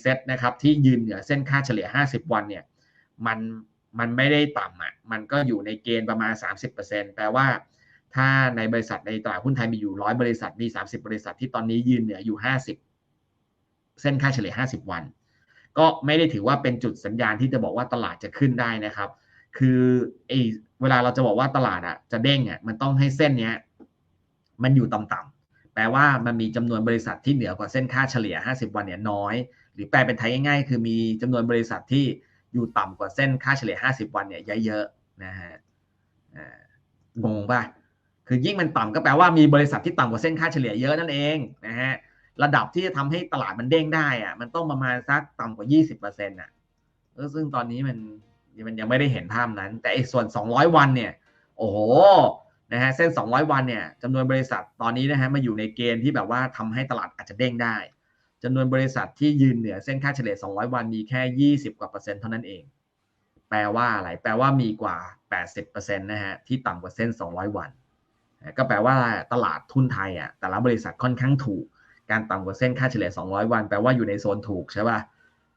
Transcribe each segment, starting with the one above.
เซ็ตนะครับที่ยืนเหนือเส้นค่าเฉลี่ย 50 วันเนี่ยมันมันไม่ได้ต่ำอะมันก็อยู่ในเกณฑ์ประมาณ 30%แปลว่า ถ้าในบริษัทในตลาดหุ้นไทยมีอยู่ร้อยบริษัทมี 30 บริษัทที่ตอนนี้ยืนเหนืออยู่ 50 เส้นค่าเฉลี่ย 50 วัน ก็ไม่ได้ถือว่าเป็นจุดสัญญาณที่จะบอกว่าตลาดจะขึ้นได้นะครับ คือไอเวลาเราจะบอกว่าตลาดอะจะเด้งอะมันต้องให้เส้นเนี้ยมันอยู่ต่ำๆ ลว่ามันมีจำนวนบริษัทที่เหนือกว่าเส้นค่าเฉลี่ย 50 วันเนี่ยน้อย หรือแปลเป็นไทยง่ายๆ คือมีจำนวนบริษัทที่อยู่ต่ำกว่าเส้นค่าเฉลี่ย 50 วันเนี่ยเยอะๆนะฮะงงป่ะคือยิ่งมันต่ำก็แปลว่ามีบริษัทที่ต่ำกว่าเส้นค่าเฉลี่ยเยอะนั่นเองนะฮะระดับที่จะทำให้ตลาดมันเด้งได้อะมันต้องประมาณสักต่ำกว่า 20%อะซึ่งตอนนี้มันมันยังไม่ได้เห็นภาพนั้น แต่อีกส่วน 200 วันเนี่ย โอ้โห นะฮะเส้น 200 วันเนี่ยจำนวนบริษัทตอนนี้นะฮะมาอยู่ในเกณฑ์ที่แบบว่าทำให้ตลาดอาจจะเด้งได้จำนวนบริษัทที่ยืนเหนือเส้นค่าเฉลี่ย 200 วันมีแค่ 20 กว่าเปอร์เซ็นต์เท่านั้นเอง แปลว่าอะไร แปลว่ามีกว่า 80%นต์นะฮะที่ต่ำกว่าเส้น 200 วัน ก็แปลว่าตลาดทุนไทยอะแต่ละบริษัทค่อนข้างถูก การต่ำกว่าเส้นค่าเฉลี่ย 200 วัน แปลว่าอยู่ในโซนถูกใช่ป่ะ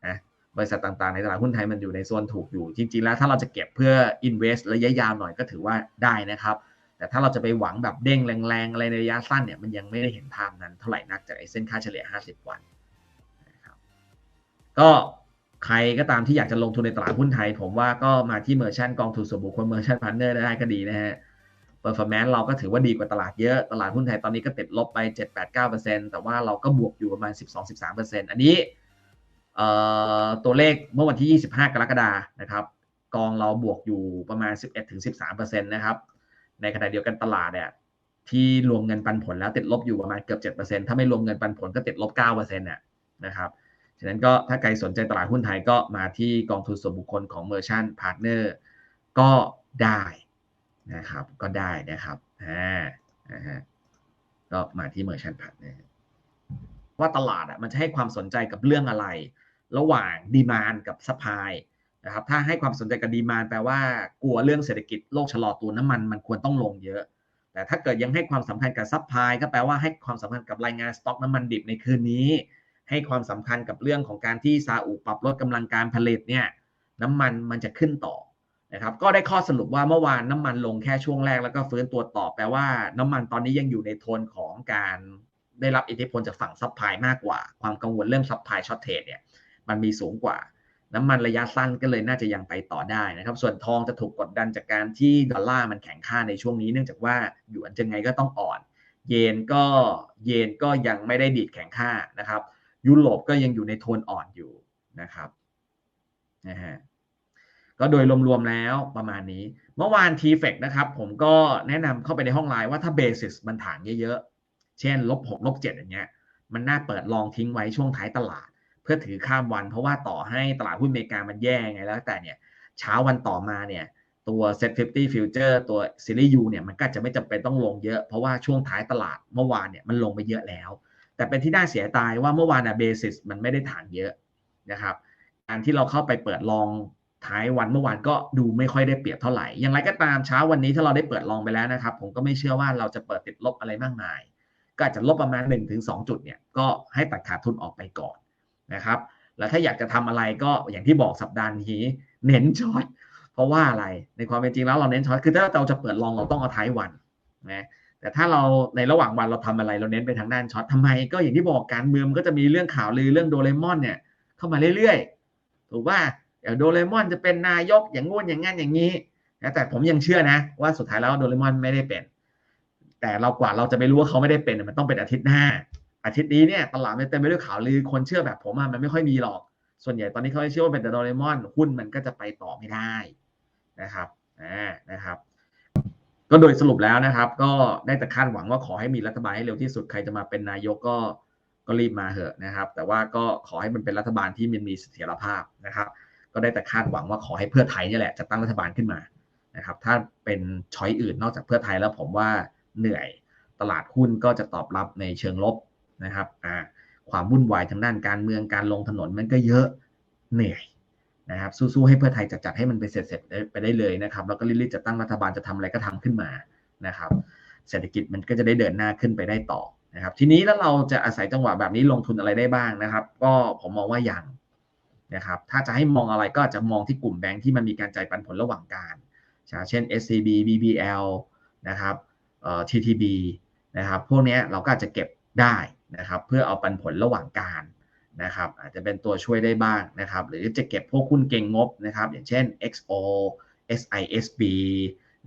นะบริษัทต่างๆ ในตลาดหุ้นไทยมันอยู่ในโซนถูกอยู่ จริง ๆ แล้วถ้าเราจะเก็บเพื่อ invest ระยะยาวหน่อยก็ถือว่าได้นะครับ แต่ถ้าเราจะไปหวังแบบเด้งแรงๆ อะไรในระยะสั้นเนี่ยมันยังไม่ได้เห็นภาพนั้นเท่าไหร่นักจากไอ้เส้นค่าเฉลี่ย 50 วันนะก็ใครก็ตามที่อยากจะลงทุนในตลาดหุ้นไทย ผมว่าก็มาที่เมอร์ชันกองทุนส่วนบุคคลเมอร์ชันพาร์เนอร์ได้ก็ดีนะฮะเปอร์ฟอร์แมนซ์เราก็ถือว่าดีกว่าตลาดเยอะ ตลาดหุ้นไทยตอนนี้ก็ติดลบไป 7-8-9%แต่ว่าเราก็บวกอยู่ประมาณ 12-13%อันนี้ตัวเลขเมื่อวันที่ 25 กรกฎานะครับ กองเราบวกอยู่ประมาณ 11-13%นะครับ ในขณะเดียวกันตลาดเนี่ยที่รวมเงินปันผลแล้วติดลบอยู่ประมาณเกือบ 7%ถ้าไม่รวมเงินปันผลก็ติดลบ9%เนี่ยนะครับฉะนั้นก็ถ้าใครสนใจตลาดหุ้นไทยก็มาที่กองทุนส่วนบุคคลของ Merchant Partner ก็ได้นะครับก็ได้นะครับอ่านะฮะก็มาที่ Merchant Partner ว่าตลาดอะมันจะให้ความสนใจกับเรื่องอะไร ระหว่างดีมานกับซัพพลาย นะครับถ้าให้ความสนใจกับดีมานแปลว่ากลัวเรื่องเศรษฐกิจโลกชะลอตัวน้ำมันมันควรต้องลงเยอะ แต่ถ้าเกิดยังให้ความสำคัญกับซัพพลายก็แปลว่าให้ความสำคัญกับรายงานสต็อกน้ำมันดิบในคืนนี้ ให้ความสำคัญกับเรื่องของการที่ซาอุปรับลดกำลังการผลิตเนี่ยน้ำมันมันจะขึ้นต่อนะครับก็ได้ข้อสรุปว่าเมื่อวานน้ำมันลงแค่ช่วงแรกแล้วก็ฟื้นตัวต่อแปลว่าน้ำมันตอนนี้ยังอยู่ในโทนของการได้รับอิทธิพลจากฝั่งซัพพลายมากกว่า ความกังวลเรื่องซัพพลายช็อตเทรดเนี่ยมันมีสูงกว่า น้ำมันระยะสั้นก็เลยน่าจะยังไปต่อได้นะครับ ส่วนทองจะถูกกดดันจากการที่ดอลลาร์มันแข็งค่าในช่วงนี้เนื่องจากว่าหยวนจะไงก็ต้องอ่อน เยนก็เยนก็ยังไม่ได้ดีดแข็งค่านะครับ ยุโรปก็ยังอยู่ในโทนอ่อนอยู่นะครับนะฮะก็โดยรวมๆแล้วประมาณนี้ เมื่อวาน t f e c นะครับ ผมก็แนะนำเข้าไปในห้องไลน์ว่าถ้าเบสิสมันฐานเยอะๆ เช่นลบหกลบเจ็ดอย่างเงี้ย มันน่าเปิดลองทิ้งไว้ช่วงท้ายตลาด เพื่อถือข้ามวัน เพราะว่าต่อให้ตลาดหุ้นอเมริกามันแย่ไงแล้วแต่เนี่ยเช้าวันต่อมาเนี่ยตัว Set 50 Future ตัว Series U เนี่ยมันก็จะไม่จำเป็นต้องลงเยอะ เพราะว่าช่วงท้ายตลาดเมื่อวานเนี่ยมันลงไปเยอะแล้ว แต่เป็นที่น่าเสียดายว่าเมื่อวานอะเบสิสมันไม่ได้ฐานเยอะนะครับการที่เราเข้าไปเปิดลองท้ายวันเมื่อวานก็ดูไม่ค่อยได้เปรียบเท่าไหร่ อย่างไรก็ตามเช้าวันนี้ถ้าเราได้เปิดลองไปแล้วนะครับ ผมก็ไม่เชื่อว่าเราจะเปิดติดลบอะไรมากมาย ก็อาจจะลบประมาณ 1-2 จุดเนี่ยก็ให้ตัดขาดทุนออกไปก่อน นะครับ แล้วถ้าอยากจะทำอะไรก็อย่างที่บอกสัปดาห์นี้เน้นช็อตเพราะว่าอะไรในความเป็นจริงแล้วเราเน้นช็อตคือถ้าเราจะเปิดลองเราต้องเอาท้ายวันนะแต่ถ้าเราในระหว่างวันเราทำอะไรเราเน้นไปทางด้านช็อตทำไม ก็อย่างที่บอกการเมืองก็จะมีเรื่องข่าวลือเรื่องโดเรมอนเนี่ยเข้ามาเรื่อยๆถูกว่าอย่างโดเรมอนจะเป็นนายกอย่างงู้นอย่างงั้นอย่างนี้แต่ผมยังเชื่อนะ ว่าสุดท้ายแล้วโดเรมอนไม่ได้เป็น แต่เรากว่าเราจะไปรู้ว่าเขาไม่ได้เป็นมันต้องเป็นอาทิตย์หน้า อาทิตย์นี้เนี่ยตลาดมันเต็มไปด้วยข่าวลือคนเชื่อแบบผมมันไม่ค่อยมีหรอก ส่วนใหญ่ตอนนี้เขาเชื่อว่าเป็นแต่โดเรมอนหุ้นมันก็จะไปต่อไม่ได้นะครับอ่านะครับ ก็โดยสรุปแล้วนะครับ ก็ได้แต่คาดหวังว่าขอให้มีรัฐบาลให้เร็วที่สุดใครจะมาเป็นนายกก็ก็รีบมาเถอะนะครับ แต่ว่าก็ขอให้มันเป็นรัฐบาลที่มันมีเสถียรภาพนะครับ ก็ได้แต่คาดหวังว่าขอให้เพื่อไทยนี่แหละจะตั้งรัฐบาลขึ้นมานะครับ ถ้าเป็นช้อยอื่นนอกจากเพื่อไทยแล้วผมว่าเหนื่อย ตลาดหุ้นก็จะตอบรับในเชิงลบ นะครับอ่าความวุ่นวายทางด้านการเมืองการลงถนนมันก็เยอะเหนื่อยนะครับสู้ๆให้เพื่อไทยจัดจัดให้มันไปเสร็จๆไปได้เลยนะครับแล้วก็รีบๆจะตั้งรัฐบาลจะทำอะไรก็ทำขึ้นมานะครับ เศรษฐกิจมันก็จะได้เดินหน้าขึ้นไปได้ต่อนะครับ ทีนี้แล้วเราจะอาศัยจังหวะแบบนี้ลงทุนอะไรได้บ้างนะครับ ก็ผมมองว่ายังนะครับถ้าจะให้มองอะไรก็จะมองที่กลุ่มแบงค์ที่มันมีการจ่ายปันผลระหว่างการเช่น SCB BBL นะครับ TTB นะครับพวกนี้เราก็อาจจะเก็บได้ นะครับเพื่อเอาปันผลระหว่างการนะครับอาจจะเป็นตัวช่วยได้บ้างนะครับหรือจะเก็บพวกหุ้นเก่งงบนะครับอย่างเช่น XO SISB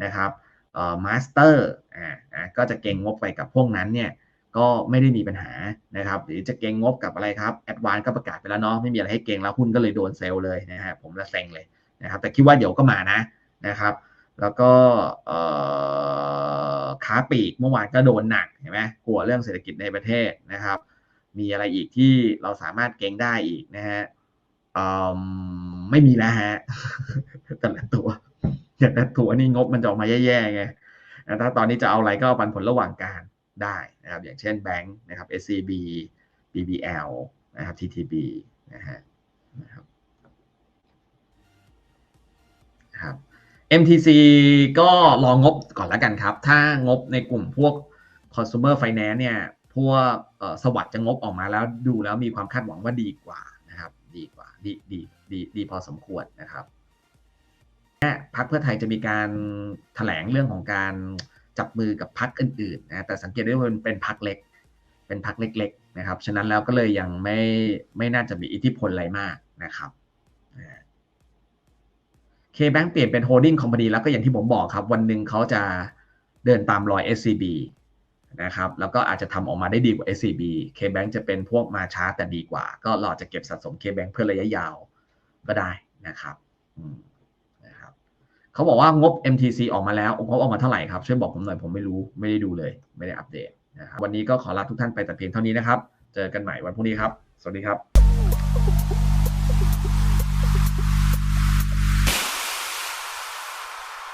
นะครับเอ่อ Master อ่าก็จะเก่งงบไปกับพวกนั้นเนี่ยก็ไม่ได้มีปัญหานะครับหรือจะเก่งงบกับอะไรครับแอดวานก็ประกาศไปแล้วเนาะไม่มีอะไรให้เก่งแล้วหุ้นก็เลยโดนเซลล์เลยนะฮะผมละเซ็งเลยนะครับแต่คิดว่าเดี๋ยวก็มานะนะครับ แล้วก็ค้าปีกเมื่อวานก็โดนหนักเห็นไหมกลัวเรื่องเศรษฐกิจในประเทศนะครับ มีอะไรอีกที่เราสามารถเก่งได้อีกนะฮะไม่มีแล้วฮะแต่ละตัวแต่ละตัวนี่งบมันจะออกมาแย่ๆไงถ้าตอนนี้จะเอาอะไรก็เอาปันผลระหว่างการได้นะครับ อย่างเช่นแบงค์นะครับ SCB BBL นะครับ TTB นะฮะนะครับครับ MTC ก็รองงบก่อนแล้วกันครับ ถ้างบในกลุ่มพวก consumer finance เนี่ย พวกสวัสด์จะงบออกมาแล้วดูแล้วมีความคาดหวังว่าดีกว่านะครับ ดีกว่าดีดีดีดีพอสมควรนะครับพักเพื่อไทยจะมีการถแถลงเรื่องของการจับมือกับพักอื่นๆนะแต่สังเกตได้ว่ามันเป็นพักเล็ก เป็นพักเล็ก ๆ นะครับ ฉะนั้นแล้วก็เลยยังไม่ไม่น่าจะมีอิทธิพลอะไรมากนะครับ เคแบงเปลี่ยนเป็นโฮลดิ้งคอมพานีแล้วก็อย่างที่ผมบอกครับ วันหนึ่งเขาจะเดินตามรอย SCB นะครับแล้วก็อาจจะทำออกมาได้ดีกว่า SCB KBank จะเป็นพวกมาช้าแต่ดีกว่า ก็เราจะเก็บสะสม KBank เพื่อระยะยาวก็ได้นะครับนะครับ เขาบอกว่างบ MTC ออกมาแล้วงบออกมาเท่าไหร่ครับ ช่วยบอกผมหน่อยผมไม่รู้ไม่ได้ดูเลย ไม่ได้อัปเดตนะครับวันนี้ก็ขอลาทุกท่านไปแต่เพียงเท่านี้นะครับ เจอกันใหม่วันพรุ่งนี้ครับ สวัสดีครับ